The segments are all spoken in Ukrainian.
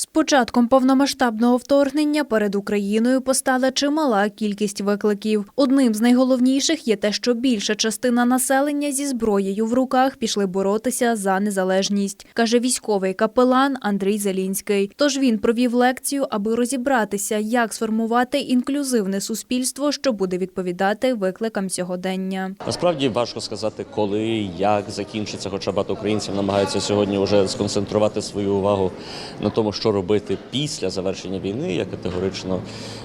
З початком повномасштабного вторгнення перед Україною постала чимала кількість викликів. Одним з найголовніших є те, що більша частина населення зі зброєю в руках пішли боротися за незалежність, каже військовий капелан Андрій Зелінський. Тож він провів лекцію, аби розібратися, як сформувати інклюзивне суспільство, що буде відповідати викликам сьогодення. Насправді важко сказати, коли, як закінчиться, хоча багато українців намагаються сьогодні вже сконцентрувати свою увагу на тому, що робити після завершення війни. Я категорично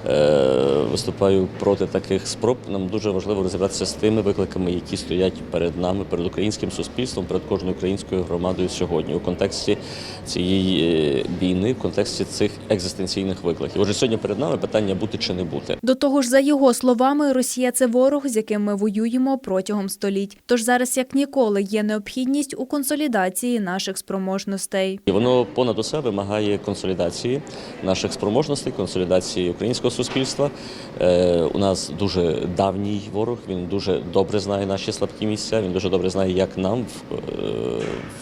е, виступаю проти таких спроб. Нам дуже важливо розібратися з тими викликами, які стоять перед нами, перед українським суспільством, перед кожною українською громадою сьогодні у контексті цієї е, війни, в контексті цих екзистенційних викликів. Отже, сьогодні перед нами питання бути чи не бути. До того ж, за його словами, Росія це ворог, з яким ми воюємо протягом століть. Тож зараз як ніколи є необхідність у консолідації наших спроможностей. Воно понад усе вимагає консолідації наших спроможностей, консолідації українського суспільства. Е, у нас дуже давній ворог. Він дуже добре знає наші слабкі місця. Він дуже добре знає, як нам в, е,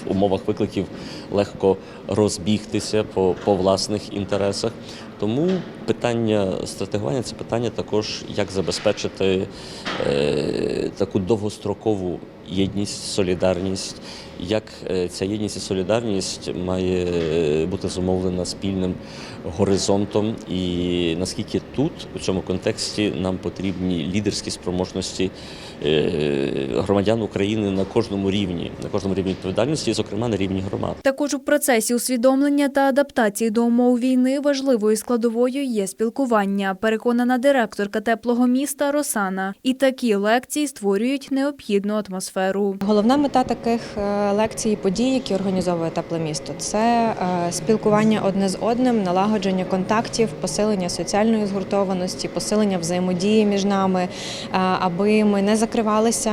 умовах викликів легко розбігтися по, по власних інтересах. Тому питання стратегування це питання також, як забезпечити е, таку довгострокову єдність, солідарність, як е, ця єдність і солідарність має е, бути зумовлена спільним горизонтом, і наскільки тут у цьому контексті нам потрібні лідерські спроможності е, громадян України на кожному рівні, на кожному рівні відповідальності, і, зокрема на рівні громад. Також у процесі усвідомлення та адаптації до умов війни важливою складовою є спілкування, переконана директорка теплого міста Росана. І такі лекції створюють необхідну атмосферу. Головна мета таких е, лекцій і подій, які організовує тепле місто, це е, спілкування одне з одним, налагодження контактів, посилення соціальної згуртованості, посилення взаємодії між нами, е, аби ми не закривалися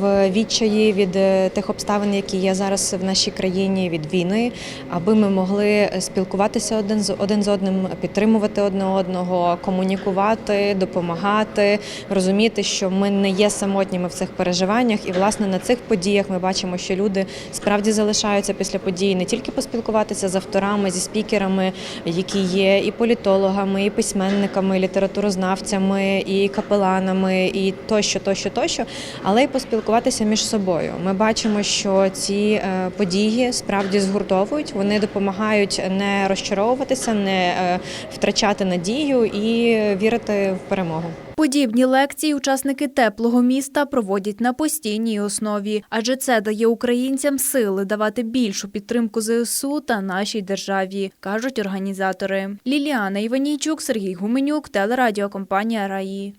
в відчаї від тих обставин, які є зараз в нашій країні від війни, аби ми могли спілкуватися один з один з одним, підтримувати одне одного, комунікувати, допомагати, розуміти, що ми не є самотніми в цих переживаннях. І власне на цих подіях ми бачимо, що люди справді залишаються після подій не тільки поспілкуватися з авторами, зі спікерами, які є і політологами, і письменниками, і літературознавцями, і капеланами, і тощо, тощо, тощо, але й поспілкуватися між собою. Ми бачимо, що ці е, події справді згуртовують, вони допомагають не розчаровуватися, не е, втрачати надію і вірити в перемогу. Подібні лекції учасники теплого міста проводять на постійній основі, адже це дає українцям сили давати більшу підтримку ЗСУ та нашій державі, кажуть організатори. Ліліана Іванійчук, Сергій Гуменюк, телерадіокомпанія Раї.